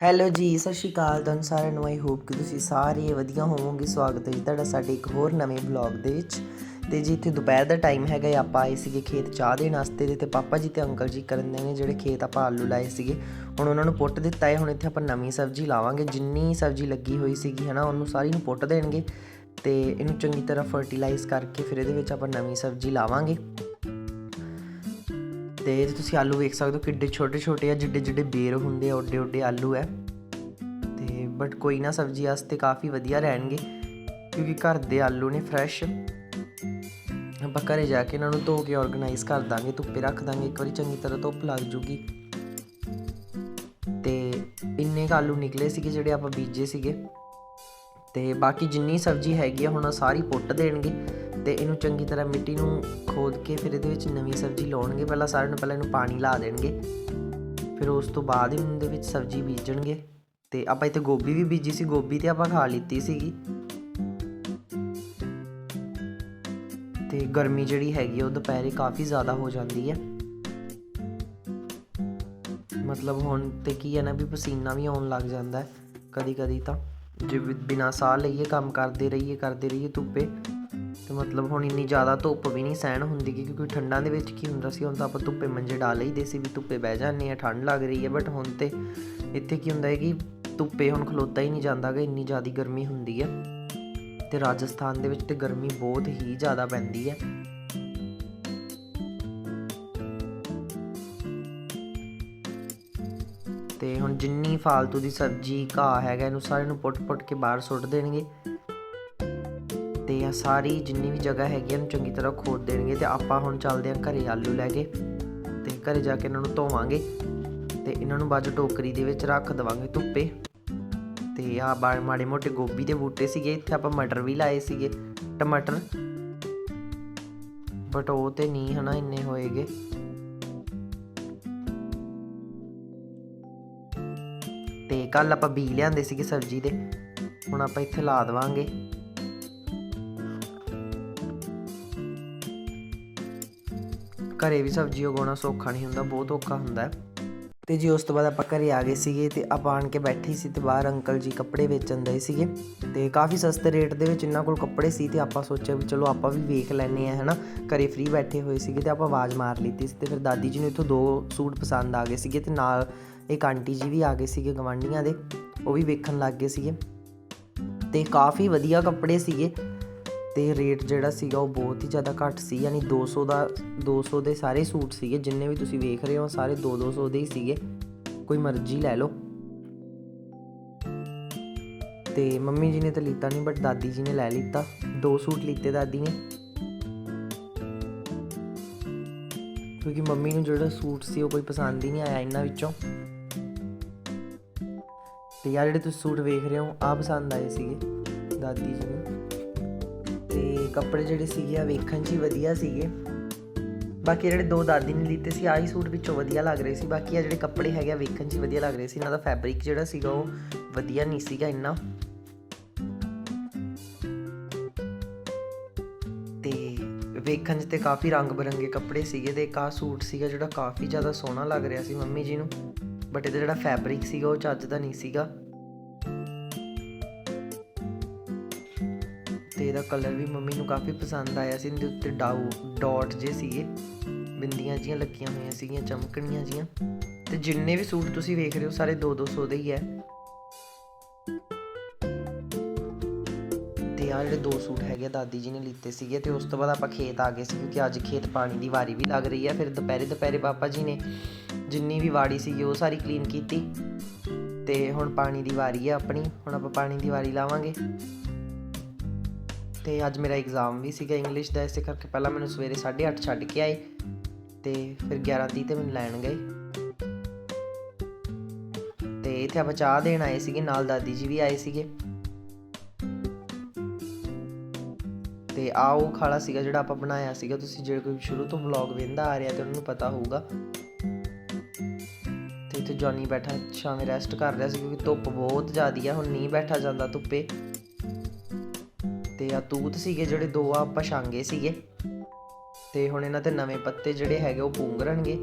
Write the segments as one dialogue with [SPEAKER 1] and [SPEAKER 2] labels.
[SPEAKER 1] Hello ਜੀ, ਸਤਿ ਸ਼੍ਰੀ ਅਕਾਲ। ਤੁਹਾਨੂੰ ਸਾਰਿਆਂ ਨੂੰ ਆਈ ਹੋਪ ਕਿ ਤੁਸੀਂ ਸਾਰੇ ਵਧੀਆ ਹੋਵੋਗੇ। ਸਵਾਗਤ ਹੈ ਜੀ ਤੁਹਾਡਾ ਸਾਡੇ ਇੱਕ ਹੋਰ ਨਵੇਂ ਵਲੌਗ ਦੇ ਵਿੱਚ। ਤੇ ਜੀ ਇੱਥੇ ਦੁਪਹਿਰ ਦਾ ਟਾਈਮ ਹੈਗਾ ਆਪਾਂ ਆਏ ਸੀਗੇ ਖੇਤ ਚਾਹ ਦੇਣ ਵਾਸਤੇ ਦੇ ਤੇ ਪਾਪਾ ਜੀ ਤੇ ਅੰਕਲ ਜੀ ਕਰਨ ਦੇ ਨੇ ਜਿਹੜੇ ਖੇਤ ਆਪਾਂ ਆਲੂ ਲਾਏ ਸੀਗੇ। ਹੁਣ ਉਹਨਾਂ ਨੂੰ ਪੁੱਟ ਦਿੱਤਾ ਹੈ। ਹੁਣ ਇੱਥੇ ਆਪਾਂ ਨਵੀਂ ਸਬਜ਼ੀ ਲਾਵਾਂਗੇ। ਜਿੰਨੀ ਸਬਜ਼ੀ ਲੱਗੀ ਹੋਈ ਸੀਗੀ ਹਨਾ, ਉਹਨੂੰ ਸਾਰੀ ਨੂੰ ਪੁੱਟ ਦੇਣਗੇ। ਤੇ ਇਹਨੂੰ ਚੰਗੀ ਤਰ੍ਹਾਂ ਫਰਟੀਲਾਈਜ਼ ਕਰਕੇ ਫਿਰ ਇਹਦੇ ਵਿੱਚ ਆਪਾਂ ਨਵੀਂ ਸਬਜ਼ੀ ਲਾਵਾਂਗੇ। ਤੇ ਇਹ ਤੁਸੀਂ ਆਲੂ ਵੇਖ ਸਕਦੇ ਹੋ ਕਿੱਡੇ ਛੋਟੇ ਛੋਟੇ ਆ, ਜਿੱਡੇ ਜਿੱਡੇ ਬੇਰ ਹੁੰਦੇ ਆ, ਓਡੇ ਓਡੇ ਆਲੂ ਹੈ ਤੇ ਬਟ ਕੋਈ ਨਾ ਸਬਜ਼ੀ ਵਾਸਤੇ ਕਾਫੀ ਵਧੀਆ ਰਹਿਣਗੇ, ਕਿਉਂਕਿ ਘਰ ਦੇ ਆਲੂ ਨੇ ਫਰੈਸ਼ ਆਪਾਂ ਘਰੇ ਜਾ ਕੇ ਇਹਨਾਂ ਨੂੰ ਧੋ ਕੇ ਆਰਗੇਨਾਈਜ਼ ਕਰ ਦਾਂਗੇ, ਧੁੱਪੇ ਰੱਖ ਦਾਂਗੇ, ਇੱਕ ਵਾਰੀ ਚੰਗੀ ਤਰ੍ਹਾਂ ਧੁੱਪ ਲੱਗ ਜੂਗੀ। ਤੇ ਇੰਨੇ ਕੁ ਆਲੂ ਨਿਕਲੇ ਸੀਗੇ ਜਿਹੜੇ ਆਪਾਂ ਬੀਜੇ ਸੀਗੇ। ਤੇ ਬਾਕੀ ਜਿੰਨੀ ਸਬਜ਼ੀ ਹੈਗੀ ਆ, ਹੁਣ ਉਹ ਸਾਰੀ ਪੁੱਟ ਦੇਣਗੇ। ਤੇ ਇਹਨੂੰ ਚੰਗੀ ਤਰ੍ਹਾਂ ਮਿੱਟੀ ਨੂੰ ਖੋਦ ਕੇ ਫਿਰ ਇਹਦੇ ਵਿੱਚ ਨਵੀਂ ਸਬਜ਼ੀ ਲਾਉਣਗੇ। ਪਹਿਲਾਂ ਸਾਰਿਆਂ ਨੂੰ ਪਹਿਲਾਂ ਇਹਨੂੰ ਪਾਣੀ ਲਾ ਦੇਣਗੇ। ਫਿਰ ਉਸ ਤੋਂ ਬਾਅਦ ਹੀ ਇਹਦੇ ਵਿੱਚ ਸਬਜ਼ੀ ਬੀਜਣਗੇ। ਤੇ ਆਪਾਂ ਇੱਥੇ ਗੋਭੀ ਵੀ ਬੀਜੀ ਸੀ, ਗੋਭੀ ਤੇ ਆਪਾਂ ਖਾ ਲਿੱਤੀ ਸੀਗੀ। ਤੇ ਗਰਮੀ ਜਿਹੜੀ ਹੈਗੀ ਆ, ਉਹ ਦੁਪਹਿਰੇ ਕਾਫੀ ਜ਼ਿਆਦਾ ਹੋ ਜਾਂਦੀ ਹੈ ਮਤਲਬ ਹੁਣ ਤੇ ਕੀ ਹੈ ਨਾ ਵੀ ਪਸੀਨਾ ਵੀ ਆਉਣ ਲੱਗ ਜਾਂਦਾ ਹੈ। ਕਦੀ ਕਦੀ ਤਾਂ ਜੇ ਬਿ- ਬਿਨਾਂ ਸਾਹ ਲਈਏ, ਕੰਮ ਕਰਦੇ ਰਹੀਏ ਕਰਦੇ ਰਹੀਏ ਧੁੱਪੇ ਤੇ ਮਤਲਬ ਹੁਣ ਇੰਨੀ ਜ਼ਿਆਦਾ ਧੁੱਪ ਵੀ ਨਹੀਂ ਸਹਿਣ ਹੁੰਦੀ ਕਿਉਂਕਿ ਠੰਡਾਂ ਦੇ ਵਿੱਚ ਕੀ ਹੁੰਦਾ ਸੀ, ਹੁਣ ਤਾਂ ਆਪਾਂ ਧੁੱਪੇ ਮੰਜੇ ਡਾ ਲਈਦੇ ਸੀ ਵੀ ਧੁੱਪੇ ਬਹਿ ਜਾਂਦੇ ਆ ਠੰਡ ਲੱਗ ਰਹੀ ਹੈ ਬਟ ਹੁਣ ਤੇ ਇੱਥੇ ਕੀ ਹੁੰਦਾ ਹੈ ਕਿ ਧੁੱਪੇ ਹੁਣ ਖਲੋਤਾ ਹੀ ਨਹੀਂ ਜਾਂਦਾ ਗਾ, ਇੰਨੀ ਜ਼ਿਆਦਾ ਗਰਮੀ ਹੁੰਦੀ ਹੈ ਤੇ ਰਾਜਸਥਾਨ ਦੇ ਵਿੱਚ ਤੇ ਗਰਮੀ ਬਹੁਤ ਹੀ ਜ਼ਿਆਦਾ ਪੈਂਦੀ ਹੈ। ਤੇ ਹੁਣ ਜਿੰਨੀ ਫਾਲਤੂ ਦੀ ਸਬਜ਼ੀ, ਘਾਹ ਹੈਗਾ, ਇਹਨੂੰ ਸਾਰੇ ਨੂੰ ਪੁੱਟ-ਪੁੱਟ ਕੇ ਬਾਹਰ ਸੁੱਟ ਦੇਣਗੇ। ਤੇ ਆ ਸਾਰੀ ਜਿੰਨੀ ਵੀ ਜਗ੍ਹਾ ਹੈਗੀ ਆ, ਚੰਗੀ ਤਰ੍ਹਾਂ ਖੋਦ ਦੇਣਗੇ ਤੇ ਆਪਾਂ ਹੁਣ ਚੱਲਦੇ ਹਾਂ ਘਰੇ ਆਲੂ ਲੈ ਕੇ ਤੇ ਘਰੇ ਜਾ ਕੇ ਇਹਨਾਂ ਨੂੰ ਧੋਵਾਂਗੇ ਤੇ ਇਹਨਾਂ ਨੂੰ ਬਾਅਦ ਟੋਕਰੀ ਦੇ ਵਿੱਚ ਰੱਖ ਦਵਾਂਗੇ ਧੁੱਪੇ। ਤੇ ਆ ਮਾੜੇ ਮੋਟੇ ਗੋਭੀ ਦੇ ਬੂਟੇ ਸੀਗੇ ਇੱਥੇ ਆਪਾਂ ਮਟਰ ਵੀ ਲਾਏ ਸੀਗੇ ਟਮਾਟਰ। ਬਟ ਉਹ ਤੇ ਨਹੀਂ ਹਨਾ ਇੰਨੇ ਹੋਏਗੇ। ਤੇ ਕੱਲ ਆਪਾਂ ਬੀ ਲਿਆਂਦੇ ਸੀਗੇ ਸਬਜ਼ੀ ਦੇ ਹੁਣ ਆਪਾਂ ਇੱਥੇ ਲਾ ਦਵਾਂਗੇ। ਘਰੇ ਵੀ ਸਬਜ਼ੀ ਉਗਾਉਣਾ ਸੌਖਾ ਨਹੀਂ ਹੁੰਦਾ, ਬਹੁਤ ਔਖਾ ਹੁੰਦਾ ਹੈ। ਤੇ ਜੀ ਉਸ ਤੋਂ ਬਾਅਦ ਆਪਾਂ ਘਰੇ ਆ ਗਏ ਸੀਗੇ ਤੇ ਆਪਾਂ ਆਣ ਕੇ ਬੈਠੇ ਸੀ ਤੇ ਬਾਹਰ ਅੰਕਲ ਜੀ ਕੱਪੜੇ ਵੇਚਣ ਦੇ ਸੀਗੇ। ਤੇ ਕਾਫੀ ਸਸਤੇ ਰੇਟ ਦੇ ਵਿੱਚ ਇਹਨਾਂ ਕੋਲ ਕੱਪੜੇ ਸੀ ਤੇ ਆਪਾਂ ਸੋਚਿਆ ਵੀ ਚਲੋ ਆਪਾਂ ਵੀ ਵੇਖ ਲੈਨੇ ਆ ਹਨਾ। ਘਰੇ ਫ੍ਰੀ ਬੈਠੇ ਹੋਏ ਸੀਗੇ ਤੇ ਆਪਾਂ ਆਵਾਜ਼ ਮਾਰ ਲਈਤੀ ਸੀ ਤੇ ਫਿਰ ਦਾਦੀ ਜੀ ਨੂੰ ਇੱਥੋਂ ਦੋ ਸੂਟ ਪਸੰਦ ਆ ਗਏ ਸੀਗੇ ਤੇ ਨਾਲ ਇੱਕ ਆਂਟੀ ਜੀ ਵੀ ਆ ਗਏ ਸੀਗੇ ਗਵਾਂਢੀਆਂ ਦੇ, ਉਹ ਵੀ ਵੇਖਣ ਲੱਗ ਗਏ ਸੀਗੇ। ਤੇ ਕਾਫੀ ਵਧੀਆ ਕੱਪੜੇ ਸੀਗੇ। ਤੇ ਰੇਟ ਜਿਹੜਾ ਸੀਗਾ ਉਹ ਬਹੁਤ ਹੀ ਜ਼ਿਆਦਾ ਘੱਟ ਸੀ, ਯਾਨੀ 200 ਦਾ 200 ਦੇ ਸਾਰੇ ਸੂਟ ਸੀਗੇ, ਜਿੰਨੇ ਵੀ ਤੁਸੀਂ ਵੇਖ ਰਹੇ ਹੋ ਸਾਰੇ 2-200 ਦੇ ਹੀ ਸੀਗੇ। ਕੋਈ ਮਰਜ਼ੀ ਲੈ ਲਓ। ਤੇ ਮੰਮੀ ਜੀ ਨੇ ਤਾਂ ਲਿੱਤਾ ਨਹੀਂ ਬਟ ਦਾਦੀ ਜੀ ਨੇ ਲੈ ਲਿੱਤਾ। ਦੋ ਸੂਟ ਲਿੱਤੇ ਦਾਦੀ ਨੇ। ਕਿਉਂਕਿ ਮੰਮੀ ਨੂੰ ਜਿਹੜਾ ਸੂਟ ਸੀ ਉਹ ਕੋਈ ਪਸੰਦ ਹੀ ਨਹੀਂ ਆਇਆ ਇਹਨਾਂ ਵਿੱਚੋਂ। ਤੇ ਯਾਰ ਜਿਹੜੇ ਤੁਸੀਂ ਸੂਟ ਵੇਖ ਰਹੇ ਹੋ ਆ ਪਸੰਦ ਆਏ ਸੀਗੇ ਦਾਦੀ ਜੀ ਨੂੰ। ਤੇ ਕੱਪੜੇ ਜਿਹੜੇ ਸੀਗੇ ਆ ਵੇਖਣ 'ਚ ਹੀ ਵਧੀਆ ਸੀਗੇ। ਬਾਕੀ ਜਿਹੜੇ ਦੋ ਦਾਦੀ ਨੇ ਲਿੱਤੇ ਸੀ, ਆਹੀ ਸੂਟ ਵਿੱਚੋਂ ਵਧੀਆ ਲੱਗ ਰਹੇ ਸੀ। ਬਾਕੀ ਆ ਜਿਹੜੇ ਕੱਪੜੇ ਹੈਗੇ ਆ ਵੇਖਣ 'ਚ ਹੀ ਵਧੀਆ ਲੱਗ ਰਹੇ ਸੀ। ਇਹਨਾਂ ਦਾ ਫੈਬਰਿਕ ਜਿਹੜਾ ਸੀਗਾ ਉਹ ਵਧੀਆ ਨਹੀਂ ਸੀਗਾ ਇੰਨਾ। ਤੇ ਵੇਖਣ 'ਚ ਤੇ ਕਾਫੀ ਰੰਗ ਬਰੰਗੇ ਕੱਪੜੇ ਸੀਗੇ ਤੇ ਇੱਕ ਆਹ ਸੂਟ ਸੀਗਾ ਜਿਹੜਾ ਕਾਫੀ ਜ਼ਿਆਦਾ ਸੋਹਣਾ ਲੱਗ ਰਿਹਾ ਸੀ ਮੰਮੀ ਜੀ ਨੂੰ। ਬਟ ਇਹਦਾ ਜਿਹੜਾ ਫੈਬਰਿਕ ਸੀਗਾ ਉਹ ਚੱਜ ਦਾ ਨਹੀਂ ਸੀਗਾ। ਤੇ ਇਹਦਾ ਕਲਰ ਵੀ ਮੰਮੀ ਨੂੰ ਕਾਫੀ ਪਸੰਦ ਆਇਆ ਸੀ, ਇਹਦੇ ਉੱਤੇ ਡਾਊ, ਡਾਟ ਜੇ ਸੀਗੇ। ਬਿੰਦੀਆਂ ਜੀਆਂ ਲੱਗੀਆਂ ਹੋਈਆਂ ਸੀਗੀਆਂ, ਚਮਕਣੀਆਂ ਜੀਆਂ ਤੇ ਜਿੰਨੇ ਵੀ ਸੂਟ ਤੁਸੀਂ ਵੇਖ ਰਹੇ ਹੋ, ਸਾਰੇ 2-200 ਦੇ ਹੀ ਹੈ। ਤੇ ਆ ਜਿਹੜੇ ਦੋ ਸੂਟ ਹੈਗੇ ਆ, ਦਾਦੀ ਜੀ ਨੇ ਲਿੱਤੇ ਸੀਗੇ ਤੇ ਉਸ ਤੋਂ ਬਾਅਦ ਆਪਾਂ ਖੇਤ ਆ ਗਏ ਸੀ, ਕਿਉਂਕਿ ਅੱਜ ਖੇਤ ਪਾਣੀ ਦੀ ਵਾਰੀ ਵੀ ਲੱਗ ਰਹੀ ਹੈ। ਫਿਰ ਦੁਪਹਿਰੇ ਦੁਪਹਿਰੇ ਪਾਪਾ ਜੀ ਨੇ ਜਿੰਨੀ ਵੀ ਵਾੜੀ ਸੀਗੀ, ਉਹ ਸਾਰੀ ਕਲੀਨ ਕੀਤੀ। ਤੇ ਹੁਣ ਪਾਣੀ ਦੀ ਵਾਰੀ ਹੈ ਆਪਣੀ, ਹੁਣ ਆਪਾਂ ਪਾਣੀ ਦੀ ਵਾਰੀ ਲਾਵਾਂਗੇ। ਤੇ ਅੱਜ ਮੇਰਾ ਐਗਜ਼ਾਮ ਵੀ ਸੀਗਾ ਇੰਗਲਿਸ਼ ਦਾ, ਇਸੇ ਕਰਕੇ ਪਹਿਲਾਂ ਮੈਨੂੰ ਸਵੇਰੇ 8:30 ਛੱਡ ਕੇ ਆਏ ਤੇ ਫਿਰ 11:30 ਤੇ ਮੈਨੂੰ ਲੈਣ ਗਏ। ਤੇ ਇੱਥੇ ਆਪਾਂ ਚਾਹ ਦੇਣ ਆਏ ਸੀਗੇ, ਨਾਲ ਦਾਦੀ ਜੀ ਵੀ ਆਏ ਸੀਗੇ। ਤੇ ਆ ਉਹ ਖਾਲਾ ਸੀਗਾ ਜਿਹੜਾ ਆਪਾਂ ਬਣਾਇਆ ਸੀਗਾ, ਤੁਸੀਂ ਜੇ ਕੋਈ ਸ਼ੁਰੂ ਤੋਂ ਵਲੌਗ ਵੇਖਦਾ ਆ ਰਿਹਾ ਤੇ ਉਹਨਾਂ ਨੂੰ ਪਤਾ ਹੋਊਗਾ। ਤੇ ਇੱਥੇ ਜੌਨੀ ਬੈਠਾ ਛਾਵੇਂ ਰੈਸਟ ਕਰ ਰਿਹਾ ਸੀ ਕਿਉਂਕਿ ਧੁੱਪ ਬਹੁਤ ਜ਼ਿਆਦੀ ਆ, ਹੁਣ ਨਹੀਂ ਬੈਠਾ ਜਾਂਦਾ ਧੁੱਪੇ। ਤੇ ਆ ਤੂਤ ਸੀਗੇ ਜਿਹੜੇ ਦੋ ਆ ਆਪਾਂ ਛਾਂਗੇ ਸੀਗੇ। ਤੇ ਹੁਣ ਇਹਨਾਂ ਤੇ ਨਵੇਂ ਪੱਤੇ ਜਿਹੜੇ ਹੈਗੇ ਉਹ ਪੁੰਗਰਨਗੇ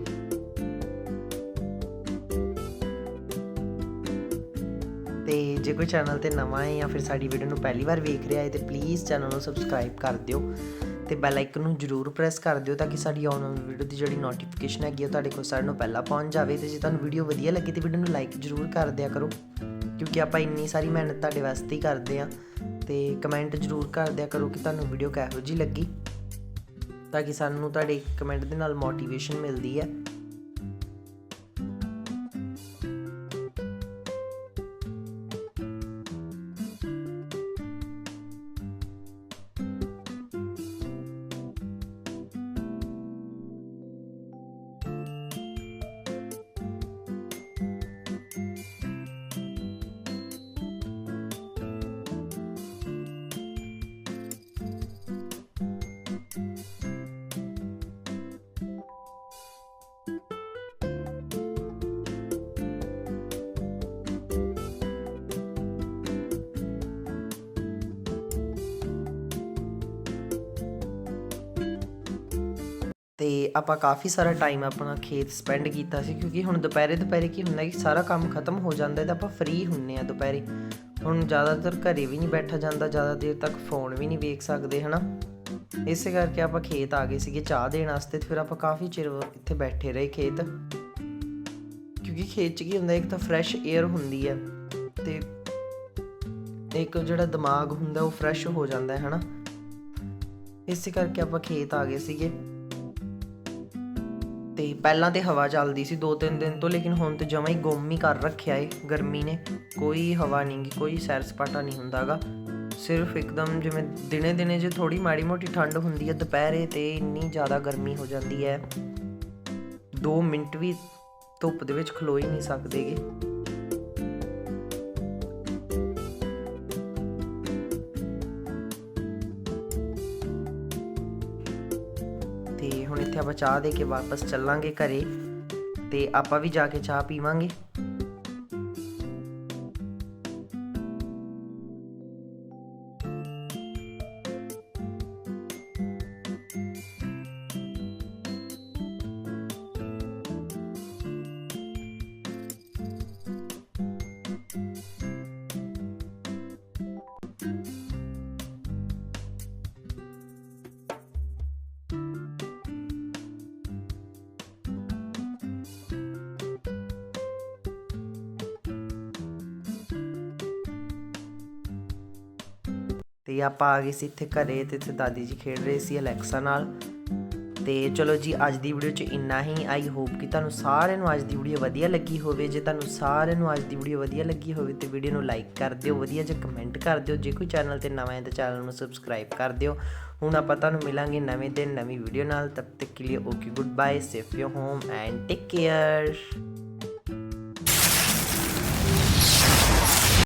[SPEAKER 1] ਜੇ ਕੋਈ ਚੈਨਲ ਤੇ ਨਵਾਂ ਹੈ ਜਾਂ ਫਿਰ ਸਾਡੀ ਵੀਡੀਓ ਨੂੰ ਪਹਿਲੀ ਵਾਰ ਵੇਖ ਰਿਹਾ ਹੈ ਤੇ ਪਲੀਜ਼ ਚੈਨਲ ਨੂੰ ਸਬਸਕ੍ਰਾਈਬ ਕਰ ਦਿਓ। ਤੇ ਬੈਲ ਆਈਕਨ ਨੂੰ ਜਰੂਰ ਪ੍ਰੈਸ ਕਰ ਦਿਓ ਤਾਂ ਕਿ ਸਾਡੀ ਆਉਣ ਵਾਲੀ ਵੀਡੀਓ ਦੀ ਜਿਹੜੀ ਨੋਟੀਫਿਕੇਸ਼ਨ ਹੈਗੀ ਉਹ ਤੁਹਾਡੇ ਕੋਲ ਸਾਰਿਆਂ ਨੂੰ ਪਹਿਲਾਂ ਪਹੁੰਚ ਜਾਵੇ। ਤੇ ਜੇ ਤੁਹਾਨੂੰ ਵੀਡੀਓ ਵਧੀਆ ਲੱਗੀ ਤੇ ਵੀਡੀਓ ਨੂੰ ਲਾਈਕ ਜਰੂਰ ਕਰ ਦਿਆ ਕਰੋ। ਕਿਉਂਕਿ ਆਪਾਂ ਇੰਨੀ ਸਾਰੀ ਮਿਹਨਤ ਤੁਹਾਡੇ ਵਾਸਤੇ ਹੀ ਕਰਦੇ ਆ ਤੇ ਕਮੈਂਟ ਜਰੂਰ ਕਰ ਦਿਆ ਕਰੋ ਕਿ ਤੁਹਾਨੂੰ ਵੀਡੀਓ ਕਿਹੋ ਜਿਹੀ ਲੱਗੀ ਤਾਂ ਕਿ ਸਾਨੂੰ ਤੁਹਾਡੇ ਕਮੈਂਟ ਦੇ ਨਾਲ ਮੋਟੀਵੇਸ਼ਨ ਮਿਲਦੀ ਹੈ। ਤੇ ਆਪਾਂ ਕਾਫੀ ਸਾਰਾ ਟਾਈਮ ਆਪਣਾ ਖੇਤ ਸਪੈਂਡ ਕੀਤਾ ਸੀ, ਕਿਉਂਕਿ ਹੁਣ ਦੁਪਹਿਰੇ ਦੁਪਹਿਰੇ ਕੀ ਹੁੰਦਾ ਕਿ ਸਾਰਾ ਕੰਮ ਖਤਮ ਹੋ ਜਾਂਦਾ ਹੈ ਤਾਂ ਆਪਾਂ ਫ੍ਰੀ ਹੁੰਨੇ ਆ ਦੁਪਹਿਰੇ। ਹੁਣ ਜ਼ਿਆਦਾਤਰ ਘਰੇ ਵੀ ਨਹੀਂ ਬੈਠਾ ਜਾਂਦਾ, ਜ਼ਿਆਦਾ ਦੇਰ ਤੱਕ ਫੋਨ ਵੀ ਨਹੀਂ ਵੇਖ ਸਕਦੇ, ਹਨਾ? ਇਸੇ ਕਰਕੇ ਆਪਾਂ ਖੇਤ ਆ ਗਏ ਸੀਗੇ ਚਾਹ ਦੇਣ ਵਾਸਤੇ, ਤੇ ਫਿਰ ਆਪਾਂ ਕਾਫੀ ਚਿਰ ਇੱਥੇ ਬੈਠੇ ਰਹੇ ਖੇਤ। ਕਿਉਂਕਿ ਖੇਤ 'ਚ ਕੀ ਹੁੰਦਾ, ਇੱਕ ਤਾਂ ਫਰੈਸ਼ 에ਅਰ ਹੁੰਦੀ ਹੈ ਤੇ ਇੱਕ ਜਿਹੜਾ ਦਿਮਾਗ ਹੁੰਦਾ ਉਹ ਫਰੈਸ਼ ਹੋ ਜਾਂਦਾ ਹੈ, ਹਨਾ? ਇਸੇ ਕਰਕੇ ਆਪਾਂ ਖੇਤ ਆ ਗਏ ਸੀਗੇ। ਤੇ ਪਹਿਲਾਂ ਤੇ ਹਵਾ ਚੱਲਦੀ ਸੀ ਦੋ ਤਿੰਨ ਦਿਨ ਤੋਂ, ਲੇਕਿਨ ਹੁਣ ਤੇ ਜਮਾਂ ਹੀ ਗੁੰਮ ਹੀ ਕਰ ਰੱਖਿਆ ਏ। ਗਰਮੀ ਨੇ ਕੋਈ ਹਵਾ ਨਹੀਂ ਗੀ, ਕੋਈ ਸੈਰ ਸਪਾਟਾ ਨਹੀਂ ਹੁੰਦਾਗਾ ਸਿਰਫ ਇੱਕਦਮ ਜਿਵੇਂ ਦਿਨੇ ਦਿਨੇ ਜੇ ਥੋੜੀ ਮਾੜੀ ਮੋਟੀ ਠੰਡ ਹੁੰਦੀ ਹੈ ਦੁਪਹਿਰੇ ਤੇ ਇੰਨੀ ਜ਼ਿਆਦਾ ਗਰਮੀ ਹੋ ਜਾਂਦੀ ਹੈ 2 ਮਿੰਟ ਵੀ ਧੁੱਪ ਦੇ ਵਿੱਚ ਖਲੋ ਹੀ ਨਹੀਂ ਸਕਦੇਗੇ ਚਾਹ ਦੇ ਕੇ ਵਾਪਸ ਚੱਲਾਂਗੇ ਘਰੇ ਤੇ ਆਪਾਂ ਵੀ ਜਾ ਕੇ ਚਾਹ ਪੀਵਾਂਗੇ। ਤੇ ਆਪਾਂ ਆ ਗਏ ਸੀ ਇੱਥੇ ਘਰੇ ਤੇ ਇੱਥੇ ਦਾਦੀ ਜੀ ਖੇਡ ਰਹੇ ਸੀ ਅਲੈਕਸਾ ਨਾਲ। ਤੇ ਚਲੋ ਜੀ, ਅੱਜ ਦੀ ਵੀਡੀਓ 'ਚ ਇੰਨਾ ਹੀ। ਆਈ ਹੋਪ ਕਿ ਤੁਹਾਨੂੰ ਸਾਰਿਆਂ ਨੂੰ ਅੱਜ ਦੀ ਵੀਡੀਓ ਵਧੀਆ ਲੱਗੀ ਹੋਵੇ। ਜੇ ਤੁਹਾਨੂੰ ਸਾਰਿਆਂ ਨੂੰ ਅੱਜ ਦੀ ਵੀਡੀਓ ਵਧੀਆ ਲੱਗੀ ਹੋਵੇ ਤੇ ਵੀਡੀਓ ਨੂੰ ਲਾਈਕ ਕਰ ਦਿਓ, ਵਧੀਆ ਜਿਹਾ ਕਮੈਂਟ ਕਰ ਦਿਓ। ਜੇ ਕੋਈ ਚੈਨਲ ਤੇ ਨਵਾਂ ਹੈ ਤਾਂ ਚੈਨਲ ਨੂੰ ਸਬਸਕ੍ਰਾਈਬ ਕਰ ਦਿਓ। ਹੁਣ ਆਪਾਂ ਤੁਹਾਨੂੰ ਮਿਲਾਂਗੇ ਨਵੇਂ ਦਿਨ, ਨਵੀਂ ਵੀਡੀਓ ਨਾਲ। ਤਬ ਤੱਕ ਕੇ ਲਈ okay good bye safe your home and take care